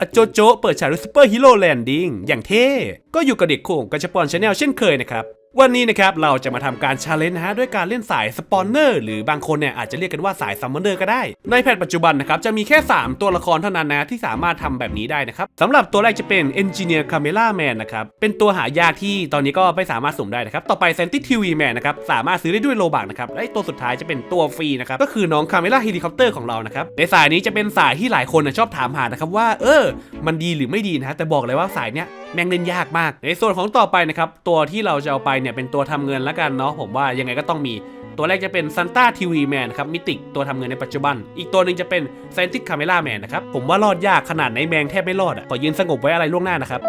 อโจโจเปิดฉากด้วยซูเปอร์ฮีโร่แลนดิ้งอย่างเท่ ก็อยู่กับเด็กโขงกัชปอนชาแนลเช่นเคยนะครับ วันนี้นะครับเราจะมาทำการชาเลนจ์นะฮะด้วยการเล่นสายสปอนเนอร์หรือบางคนเนี่ยอาจจะเรียกกันว่าสายซัมมอนเนอร์ก็ได้ ในแพทปัจจุบันนะครับจะมีแค่ 3 ตัวละครเท่านั้นนะที่สามารถทำแบบนี้ได้นะครับสำหรับตัวแรกจะเป็น Engineer Camera Man นะครับเป็นตัวหายากที่ตอนนี้ก็ไม่สามารถสุ่มได้นะครับต่อไป s e n t i TV Man นะครับสามารถซื้อได้ด้วยโลบักนะครับและตัวสุดท้ายจะเป็นตัวฟรีนะครับก็คือน้อง Camera Helicopter ของเรานะครับในสายนี้จะเป็นสายที่หลายคนนะชอบถามหานะครับว่าเออ มันดีหรือไม่ดีนะแต่บอกเลยว่าสายเนี้ยแม่งเล่นยากมาก ในส่วนของต่อไปนะครับตัวที่เราจะเอาไปเนี่ยเป็นตัวทำเงินละกันเนาะผมว่ายังไงก็ต้องมี ตัวแรกจะเป็น Santa TV Man ครับมิติตัวทำเงินในปัจจุบัน อีกตัวหนึ่งจะเป็น Scientific Camera Man นะครับผมว่ารอดยากขนาดไหนแมงแทบไม่รอดอะขอยืนสงบไว้อะไรล่วงหน้านะครับ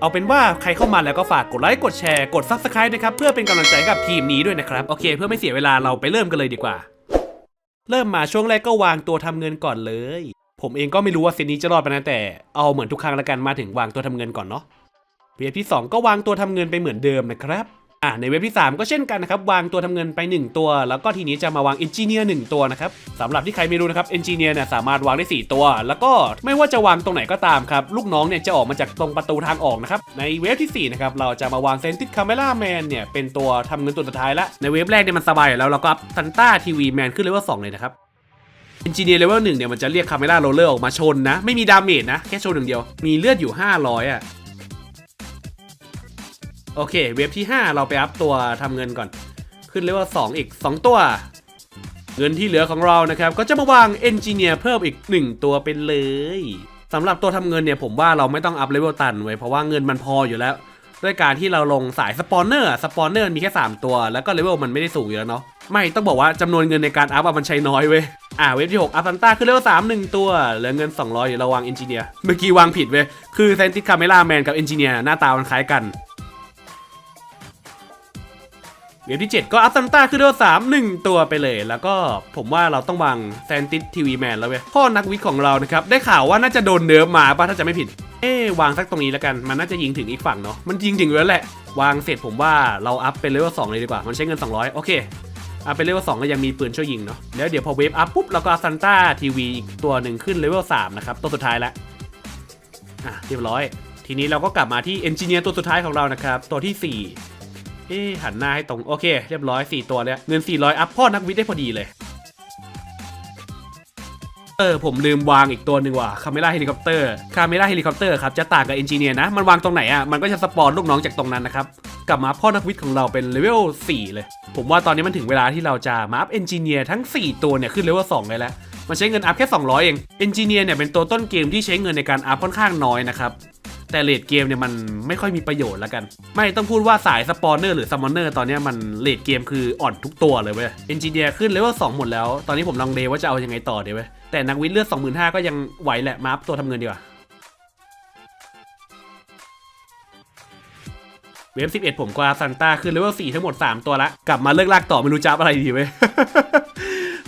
เอาเป็นว่าใครเข้ามาแล้วก็ฝากกดไลค์กดแชร์กด Subscribe นะครับ เพื่อเป็นกำลังใจกับทีมนี้ด้วยนะครับ โอเค เพื่อไม่เสียเวลาเราไปเริ่มกันเลยดีกว่า เริ่มมาช่วงแรกก็วางตัวทำเงินก่อนเลย ผมเองก็ไม่รู้ว่าเซตนี้จะรอดไปนะแต่เอาเหมือนทุกครั้งละกันมาถึงวางตัวทำเงินก่อนเนาะ เว็บที่ 2 ก็วางตัวทำเงินไปเหมือนเดิมนะครับอ่าในเว็บที่ 3 ก็เช่นกันนะครับ วางตัวทำเงินไป 1 ตัว แล้วก็ทีนี้จะมาวางเอนจิเนียร์1ตัวนะครับสำหรับที่ใครไม่รู้นะครับเอนจิเนียร์เนี่ยสามารถวางได้ 4 ตัว แล้วก็ไม่ว่าจะวางตรงไหนก็ตามครับ ลูกน้องเนี่ยจะออกมาจากตรงประตูทางออกนะครับ ในเว็บที่ 4 นะครับ เราจะมาวางเซนติ c คาเมล่าแมนเนี่ยเป็นตัวทำเงินตัวสุดท้ายละในเว็บแรกเนี่ยมันสบายแล้วเราก็อัพซันต้าทีวีแมนขึ้นเลเวล2เลยนะครับเอนจิเนียร์เลเวลหนึ่งเนี่ยมันจะเรียกคาเมล่าโรลเลอร์ออกมาชนนะ ไม่มีดาเมจนะ แค่ชนอย่างเดียว มีเลือดอยู่ 500 อะ โอเค เว็บที่ 5 เราไปอัพตัวทำเงินก่อน ขึ้นเลเวล2อีก 2 ตัว เงินที่เหลือของเรานะครับ ก็จะมาวางเอนจิเนียร์เพิ่มอีก 1 ตัวเป็นเลยสำหรับตัวทำเงินเนี่ยผมว่าเราไม่ต้องอัพเลเวลตันไว้เพราะว่าเงินมันพออยู่แล้ว ด้วยการที่เราลงสายสปอนเนอร์สปอนเนอร์มีแค่ 3 ตัว แล้วก็เลเวลมันไม่ได้สูงอยู่แล้วเนาะไม่ต้องบอกว่าจำนวนเงินในการอัพอะมันใช้น้อยเว้ยอ่าเว็บที่ 6 อัพซันต้าขึ้นเลเวล3 1ตัวเหลือเงิน 200เดี๋ยวเราวางเอนจิเนียร์เมื่อกี้วางผิดเว้ยคือเซนติคาเมล่าแมนกับเอนจิเนียร์หน้าตามันคล้ายกัน เว็บที่ 7 ก็อัพซันต้าขึ้นเลเวล3 1ตัวไปเลย แล้วก็ผมว่าเราต้องวางแซนติสทีวีแมนแล้วเว้ยพ่อนักวิทย์ของเรานะครับ ได้ข่าวว่าน่าจะโดนเนิร์ฟมาป่ะถ้าจะไม่ผิด เอ๊วางสักตรงนี้แล้วกัน มันน่าจะยิงถึงอีกฝั่งเนาะมันยิงถึงแล้วแหละ วางเสร็จผมว่าเราอัพเป็นเลเวล2เลยดีกว่ามันใช้เงิน 200 โอเคอัพเป็นเลเวล2ก็ยังมีปืนช่วยยิงเนาะแล้วเดี๋ยวพอเวฟอัพปุ๊บเราก็อัพซันต้าทีวีอีกตัวหนึ่งขึ้นเลเวล3นะครับตัวสุดท้ายแล้วอะเรียบร้อย ทีนี้เราก็กลับมาที่เอนจิเนียร์ตัวสุดท้ายของเรานะครับตัวที่4 เอ๊หันหน้าให้ตรง โอเค เรียบร้อย 4 ตัวเนี่ยเงิน 400 อัพพ่อนักวิทย์ได้พอดีเลยเออผมลืมวางอีกตัวหนึ่งว่ะคาเมล่าเฮลิคอปเตอร์คาเมล่าเฮลิคอปเตอร์ครับจะต่างกับเอนจิเนียร์นะ มันวางตรงไหนอะ มันก็จะสปอนลูกน้องจากตรงนั้นนะครับ กลับมาพ่อนักวิทย์ของเราเป็นเลเวล 4 เลย ผมว่าตอนนี้มันถึงเวลาที่เราจะมาอัพเอนจิเนียร์ทั้ง 4 ตัวเนี่ย ขึ้นเลเวล 2 เลยแล้วมันใช้เงินอัพแค่ 200 เองเอนจิเนียร์เนี่ยเป็นตัวต้นเกมที่ใช้เงินในการอัพค่อนข้างน้อยนะครับ แต่เลดเกมเนี่ยมันไม่ค่อยมีประโยชน์แล้วกัน ไม่ต้องพูดว่าสายสปอนเนอร์หรือซัมมอนเนอร์ตอนนี้มันเลดเกมคืออ่อนทุกตัวเลยเว้ยเอนจิเนียร์ขึ้นเลเวล2หมดแล้ว ตอนนี้ผมลังเลว่าจะเอายังไงต่อเดี๋ยวเว้ยแต่นักวิทย์เลือด25,000ก็ยังไหวแหละมาอัพตัวทำเงินดีกว่าเวฟ11 ผมก็อัพซันต้าขึ้นเลเวล4ทั้งหมด 3 ตัวละ กลับมาเลิกลากต่อไม่รู้จะอัพอะไรดีเว้ย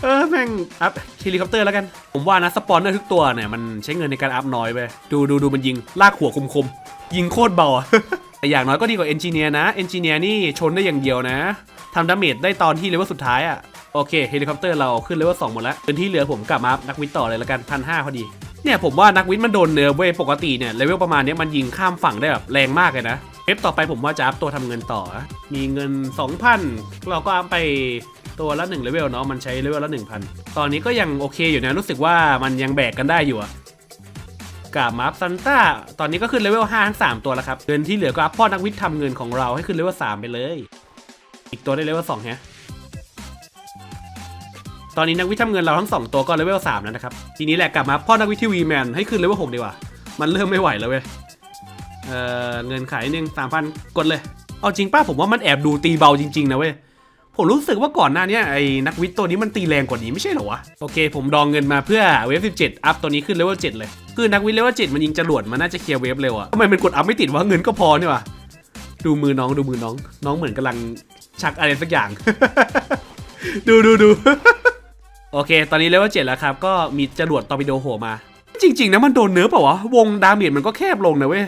เออแม่งอัพเฮลิคอปเตอร์แล้วกัน ผมว่านะสปอนเนอร์ทุกตัวเนี่ยมันใช้เงินในการอัพน้อยไปดูดูดูมันยิงลากหัวคมๆ ยิงโคตรเบาอะแต่อย่างน้อยก็ดีกว่าเอนจิเนียร์นะเอนจิเนียร์นี่ชนได้อย่างเดียวนะทำดาเมจได้ตอนที่เลเวลสุดท้ายอะโอเคเฮลิคอปเตอร์เราขึ้นเลเวล2หมดแล้วเป็นที่เหลือผมกลับมาอัพนักวิทย์ต่อเลยละกันพันห้าพอดีเนี่ยผมว่านักวิทย์มันโดนเนิร์ฟเว้ยปกติเนี่ยเลเวลประมาณเนี้ยมันยิงข้ามฝั่งได้แบบแรงมากเลยนะเอฟต่อไปผมว่าจะอัพตัวทำเงินต่อ มีเงิน 2,000 เราก็อัพไป ตัวละ1เลเวลเนาะมันใช้เลเวลละ 1,000 ตอนนี้ก็ยังโอเคอยู่นะรู้สึกว่ามันยังแบกกันได้อยู่อะกาบมาอัพซันต้าตอนนี้ก็ขึ้นเลเวล5ทั้ง3 ตัวแล้วครับเงินที่เหลือก็อัพพ่อนักวิทย์ทำเงินของเราให้ขึ้นเลเวล3ไปเลย อีกตัวได้เลเวล2ฮะตอนนี้นักวิทย์ทำเงินเราทั้ง 2 ตัวก็เลเวล3แล้วนะครับทีนี้แหละกลับมาพ่อนักวิทย์ทีวีแมนให้ขึ้นเลเวล6ดีกว่า มันเริ่มไม่ไหวแล้วเว้ยเออเงินขายหนึ่งสามพันกดเลย เอาจริงป้าผมว่ามันแอบดูตีเบาจริงๆนะเว้ย ผมรู้สึกว่าก่อนหน้านี้ไอ้นักวิทย์ตัวนี้มันตีแรงกว่านี้ไม่ใช่เหรอวะ โอเค ผมดองเงินมาเพื่อเวฟ 17 อัพตัวนี้ขึ้นเลเวล7เลย คือนักวิทย์เลเวล7มันยิงจรวดมันน่าจะเคลียร์เวฟเร็วอะทำไมมันกดอัพไม่ติดวะเงินก็พอนี่วะดูมือน้องดูมือน้อง น้องเหมือนกำลังชักอะไรสักอย่าง ดูดูดูโอเค ตอนนี้เลเวล7แล้วครับ ก็มีจรวดตอร์ปิโดโผล่มา จริง ๆนะมันโดนเนื้อเปล่าวะ วงดาเมจมันก็แคบลงนะเว้ย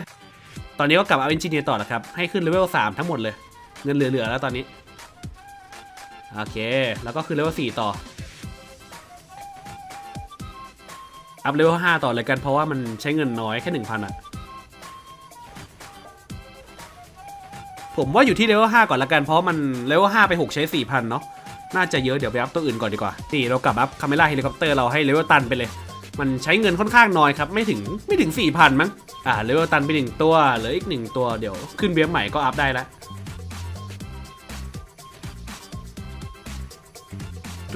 ตอนนี้ก็กลับมาเอาเอนจิเนียร์ต่อนะครับ ให้ขึ้นเลเวล3ทั้งหมดเลย เงินเหลือ ๆ แล้วตอนนี้ โอเค แล้วก็ขึ้นเลเวล4ต่อ อัพเลเวล5ต่อเลยกันเพราะว่ามันใช้เงินน้อยแค่1,000อะผมว่าอยู่ที่เลเวล5ก่อนละกัน เพราะมันเลเวล5ไป6ใช้4,000เนาะน่าจะเยอะเดี๋ยวไปอัพตัวอื่นก่อนดีกว่านี่เรากลับอัพคาเมล่าเฮลิคอปเตอร์เราให้เลเวลตันไปเลย มันใช้เงินค่อนข้างน้อยครับ ไม่ถึงไม่ถึง 4,000 มั้ง อ่าเลเวลตันไปหนึ่งตัวเหลืออีกหนึ่งตัวเดี๋ยวขึ้นเบียมใหม่ก็อัพได้แล้ว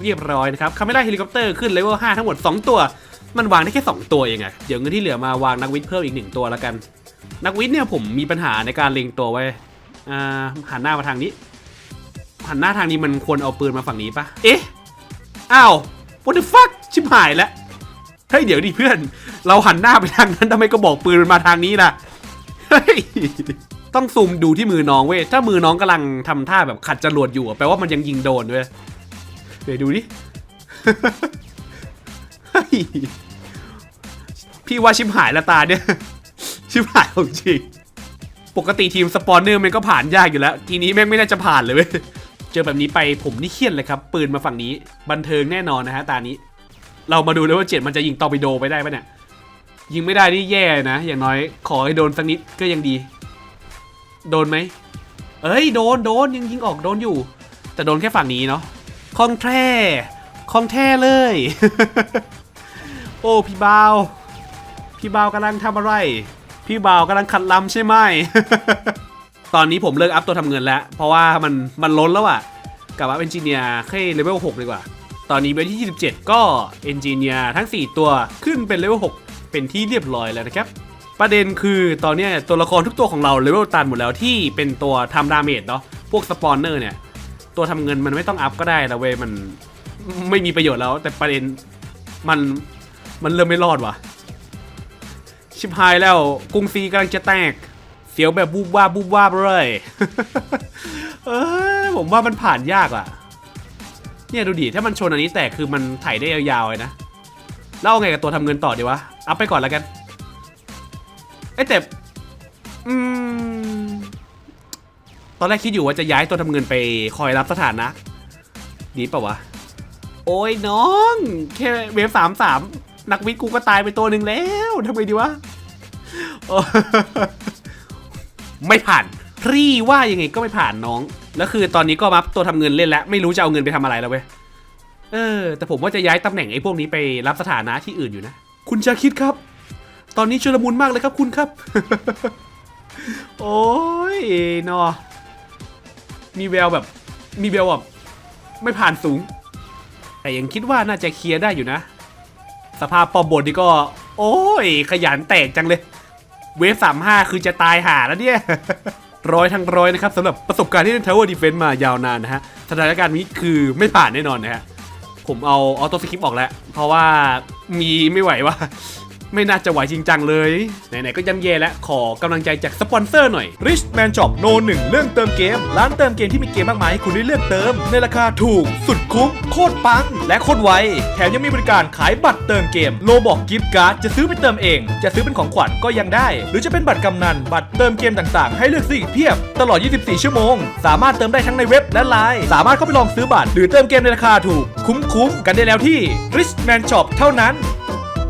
เรียบร้อยนะครับคาเมล่าเฮลิคอปเตอร์ขึ้นเลเวล5ทั้งหมด 2 ตัว มันวางได้แค่ 2 ตัวเองไงเดี๋ยวเงินที่เหลือมาวางนักวิทย์เพิ่มอีกหนึ่งตัวแล้วกัน นักวิทย์เนี่ยผมมีปัญหาในการเล็งตัวไว้อ่าหันหน้ามาทางนี้ หันหน้าทางนี้มันควรเอาปืนมาฝั่งนี้ปะเอ๊ะอ้าว what the fuck ชิบหายแล้วเฮ้ยเดี๋ยวดิเพื่อน เราหันหน้าไปทางนั้นทำไมก็บอกปืนมันมาทางนี้ล่ะเฮ้ยต้องซูมดูที่มือน้องเว้ย ถ้ามือน้องกำลังทำท่าแบบขัดจรวดอยู่แปลว่ามันยังยิงโดนเว้ย เดี๋ยวดูดิ พี่ว่าชิบหายละตาเนี่ย ชิบหายของจริง ปกติทีมสปอนเนอร์มันก็ผ่านยากอยู่แล้ว ทีนี้แม่งไม่น่าจะผ่านเลยเว้ย เจอแบบนี้ไปผมนี่เครียดเลยครับ ปืนมาฝั่งนี้ บันเทิงแน่นอนนะฮะตานี้ เรามาดูเลยว่าเจ็ดมันจะยิงตอร์ปิโดไปได้ปะเนี่ย ยิงไม่ได้นี่แย่นะ อย่างน้อยขอให้โดนสักนิดก็ยังดี โดนไหม เอ้ยโดนโดนยังยิงออกโดนอยู่ แต่โดนแค่ฝั่งนี้เนาะ คองแท้คองแท้เลย โอ้พี่บาว พี่บาวกำลังทำอะไร พี่บาวกำลังขัดลำใช่ไหม ตอนนี้ผมเลิกอัพตัวทำเงินแล้ว เพราะว่ามันมันล้นแล้วอะกลับมาเป็นจีเนียร์แค่เลเวล6ดีกว่า ตอนนี้เบลที่ 27 ก็เอนจิเนียร์ทั้ง 4 ตัวขึ้นเป็นเลเวล6เป็นที่เรียบร้อยแล้วนะครับ ประเด็นคือตอนนี้ตัวละครทุกตัวของเราเลเวลตันหมดแล้วที่เป็นตัวทำดาเมจเนาะพวกสปอนเนอร์เนี่ย ตัวทำเงินมันไม่ต้องอัพก็ได้ล้วเว้ยมันไม่มีประโยชน์แล้ว แต่ประเด็นมันมันเริ่มไม่รอดว่ะ ชิบหายแล้วกรุงซีกำลังจะแตก เสียวแบบบูบวาบบูบวาบเลยเออผมว่ามันผ่านยากอะ เนี่ยดูดิถ้ามันชนอันนี้แตกคือมันไถได้ยาวๆเลยนะแล้วเอาไงกับตัวทำเงินต่อดีวะ อัพไปก่อนแล้วกันเอ้แต่อืม อนแรกคิดอยู่ว่าจะย้ายตัวทำเงินไปคอยรับสถานะดีเปล่าวะ โอ้ยน้อง แค่เวฟสามสามนักวิทย์กูก็ตายไปตัวหนึ่งแล้วทำไงดีวะโอ้ไม่ผ่านพรี่ว่ายังไงก็ไม่ผ่านน้อง แล้วคือตอนนี้ก็มัฟตัวทำเงินเล่นแล้ว ไม่รู้จะเอาเงินไปทำอะไรแล้วเว้ย เออ แต่ผมว่าจะย้ายตำแหน่งไอ้พวกนี้ไปรับสถานะที่อื่นอยู่นะ คุณชาคิดครับ ตอนนี้ชุลมุนมากเลยครับคุณครับ โอ้ยนอ มีแววแบบ มีแววแบบไม่ผ่านสูง แต่ยังคิดว่าน่าจะเคลียร์ได้อยู่นะ สภาพปอมบนนี่ก็ โอ้ย ขยันแตกจังเลย เวฟสามห้าคือจะตายหาแล้วเนี่ย ร้อยทั้งร้อยนะครับสำหรับประสบการณ์ที่เล่น Tower Defense มายาวนานนะฮะ สถานการณ์นี้คือไม่ผ่านแน่นอนนะฮะ ผมเอาออโต้สคริปออกแล้ว เพราะว่ามีไม่ไหวว่า ไม่น่าจะไหวจริงจังเลย ไหนๆก็ย่ำแย่แล้วขอกำลังใจจากสปอนเซอร์หน่อย Rich Man Shop โนหนึ่งเรื่องเติมเกม ร้านเติมเกมที่มีเกมมากมายให้คุณได้เลือกเติม ในราคาถูก สุดคุ้ม โคตรปัง และโคตรไว แถมยังมีบริการขายบัตรเติมเกม โลบอกกิฟต์การ์ดจะซื้อไปเติมเอง จะซื้อเป็นของขวัญก็ยังได้ หรือจะเป็นบัตรกำนัน บัตรเติมเกมต่างๆ ให้เลือกซื้ออีกเพียบ ตลอด 24 ชั่วโมง สามารถเติมได้ทั้งในเว็บและไลน์ สามารถเข้าไปลองซื้อบัตรหรือเติมเกมในราคาถูก คุ้มๆกันได้แล้วที่ Rich Man Shop เท่านั้น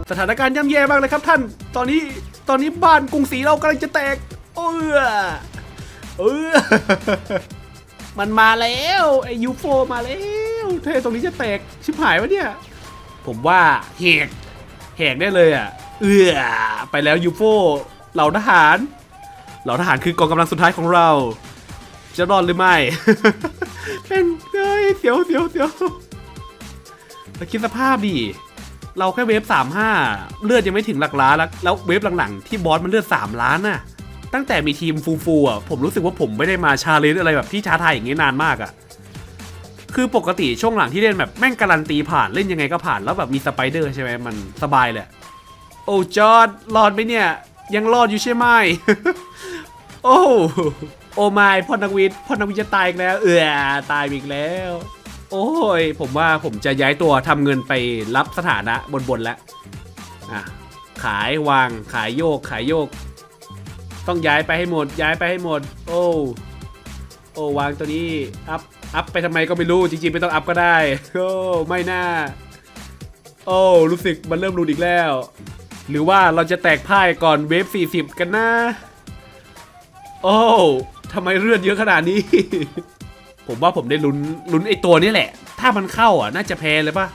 สถานการณ์ย่ำแย่มากเลยครับท่าน ตอนนี้ตอนนี้บ้านกรุงศรีเรากำลังจะแตก เออเออมันมาแล้วไอยูโฟมาแล้วเทตรงนี้จะแตกชิบหายวะเนี่ย ผมว่าแหกแหกได้เลยอะ เออไปแล้วยูโฟเหล่าทหาร เหล่าทหารคือกองกำลังสุดท้ายของเรา จะรอดหรือไม่ เป็นเฮ้ยเสียวเสียวเสียวแล้วคิดสภาพดิ เราแค่เวฟ35 เลือดยังไม่ถึงหลักล้านแล้วแล้วเวฟหลังๆที่บอสมันเลือด 3 ล้านน่ะตั้งแต่มีทีมฟูฟูอะผมรู้สึกว่าผมไม่ได้มาชาเลนจ์อะไรแบบที่ท้าทายอย่างนี้นานมากอะคือปกติช่วงหลังที่เล่นแบบแม่งการันตีผ่านเล่นยังไงก็ผ่านแล้วแบบมีสไปเดอร์ใช่ไหมมันสบายเลยโอ้จอร์ดรอดไหมเนี่ย ยังรอดอยู่ใช่ไหมโอ้โอ้ไม่พอนักวิทย์พอนักวิทย์จะตายอีกแล้ว เออตายอีกแล้ว โอ้ย ผมว่าผมจะย้ายตัวทำเงินไปรับสถานะบนๆแล้วอะขายวางขายโยกขายโยก ต้องย้ายไปให้หมด ย้ายไปให้หมด โอ้โอ้วางตัวนี้อัพอัพไปทำไมก็ไม่รู้จริงๆไม่ต้องอัพก็ได้โอ้ไม่น่า โอ้รู้สึกมันเริ่มรุนอีกแล้ว หรือว่าเราจะแตกพ่ายก่อนเวฟ40 กันนะ โอ้ทำไมเลือดเยอะขนาดนี้ ผมว่าผมได้ลุ้นลุ้นไอตัวนี้แหละ ถ้ามันเข้าอะ น่าจะแพ้เลยปะ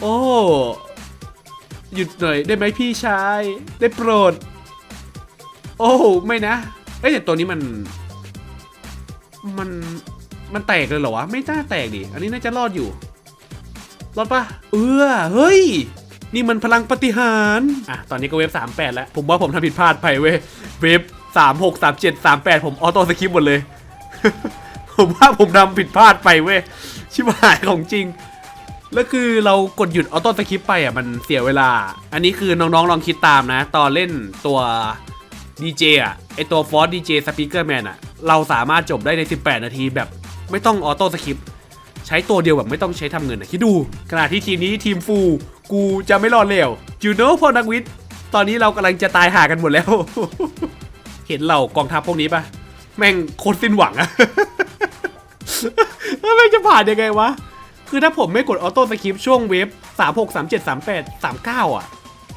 โอ้ หยุดหน่อยได้ไหมพี่ชาย ได้โปรด โอ้ไม่นะ เอ้แต่ตัวนี้มัน มัน มันแตกเลยเหรอวะ ไม่น่าแตกดิ อันนี้น่าจะรอดอยู่ รอดปะเออ เฮ้ย นี่มันพลังปฏิหารอะ ตอนนี้ก็เวฟ38 แล้ว ผมว่าผมทำผิดพลาดไปเว้ย เวฟ36 37 38 ผมออโต้สคิปหมดเลย ผมว่าผมทำผิดพลาดไปเว้ย ชิบหายของจริง แล้วคือเรากดหยุดออโต้สคิปไปอะมันเสียเวลา อันนี้คือน้องๆลองคิดตามนะ ตอนเล่นตัวดีเจอะไอตัวฟอสดีเจสปีกเกอร์แมนอะ เราสามารถจบได้ใน 18 นาทีแบบไม่ต้องออโต้สคิปใช้ตัวเดียวแบบไม่ต้องใช้ทำเงินนะคิดดูขณะที่ทีมนี้ทีมฟูกูจะไม่รอดเร็วจูโน่พอนักวิทย์ตอนนี้เรากำลังจะตายหากันหมดแล้ว เห็นเหล่ากองทัพพวกนี้ปะแม่งโคตรสิ้นหวังอะ แล้วม่งจะผ่านยังไงวะ คือถ้าผมไม่กดออโต้สคริปช่วงเวฟ3 6 3 7 3 8 3 9 อะ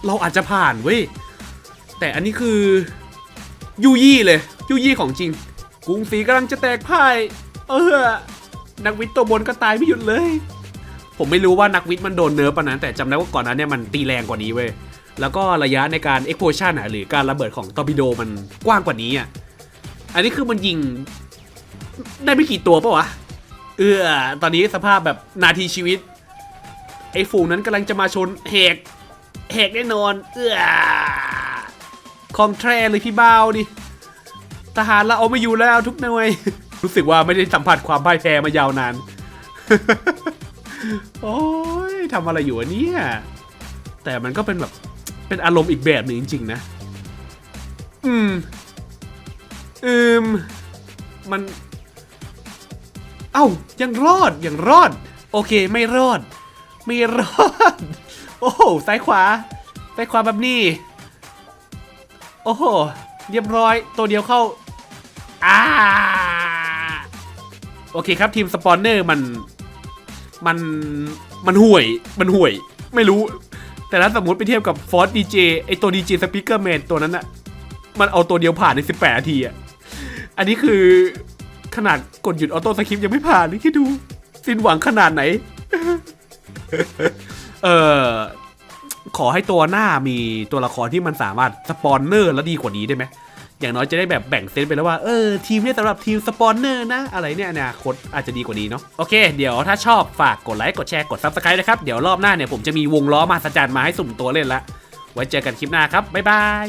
เราอาจจะผ่านเว้ย แต่อันนี้คือยูยี่เลยยูยี่ของจริง กรุงศรีกำลังจะแตกพ่าย เออ นักวิทย์ตัวบนก็ตายไม่หยุดเลย ผมไม่รู้ว่านักวิทย์มันโดนเนิร์ฟปะนะแต่จำได้ว่าก่อนหนั้นเนี่ยมันตีแรงกว่านี้เว้ยแล้วก็ระยะในการ explosion อะหรือการระเบิดของตอร์ปิโดมันกว้างกว่านี้อะ อันนี้คือมันยิง ได้ไม่กี่ตัวปะวะ เออตอนนี้สภาพแบบนาทีชีวิต ไอ้ฝูงนั้นกำลังจะมาชนแหกแหกแน่นอน เออของแทรเลยพี่เบ้าดิทหารเราเอาไม่อยู่แล้วทุกหน่วย รู้สึกว่าไม่ได้สัมผัสความพ่ายแพ้มายาวนาน โอ้ยทำอะไรอยู่เนี่ย แต่มันก็เป็นแบบเป็นอารมณ์อีกแบบหนึ่งจริงๆนะ อืม อืม มัน เอ้ายังรอดยังรอด โอเคไม่รอด ไม่รอด โอ้โหซ้ายขวาซ้ายขวาแบบนี้ โอ้โหเรียบร้อยตัวเดียวเข้าอ่าโอเคครับทีมสปอนเนอร์มันมันมันห่วย มันห่วย ไม่รู้ แต่ถ้าสมมติไปเทียบกับฟอร์ดดีเจไอตัวดีเจสปีกเกอร์แมนตัวนั้นอะมันเอาตัวเดียวผ่านใน 18 นาทีอะอันนี้คือ ขนาดกดหยุดออโต้สคริปยังไม่ผ่านนี่คิดดู สิ้นหวังขนาดไหน เออขอให้ตัวหน้ามีตัวละครที่มันสามารถสปอนเนอร์แล้วดีกว่านี้ได้ไหม อย่างน้อยจะได้แบบแบ่งเซตไปแล้วว่าเออทีมเนี้สำหรับทีมสปอนเนอร์นะ อะไรเนี่ยอนาคตอาจจะดีกว่านี้เนาะโอเค เดี๋ยวถ้าชอบฝากกดไลค์กดแชร์กด Subscribe นะครับ เดี๋ยวรอบหน้าเนี่ยผมจะมีวงล้อมาสจารย์มาให้สุ่มตัวเล่นละ ไว้เจอกันคลิปหน้าครับ บ๊ายบาย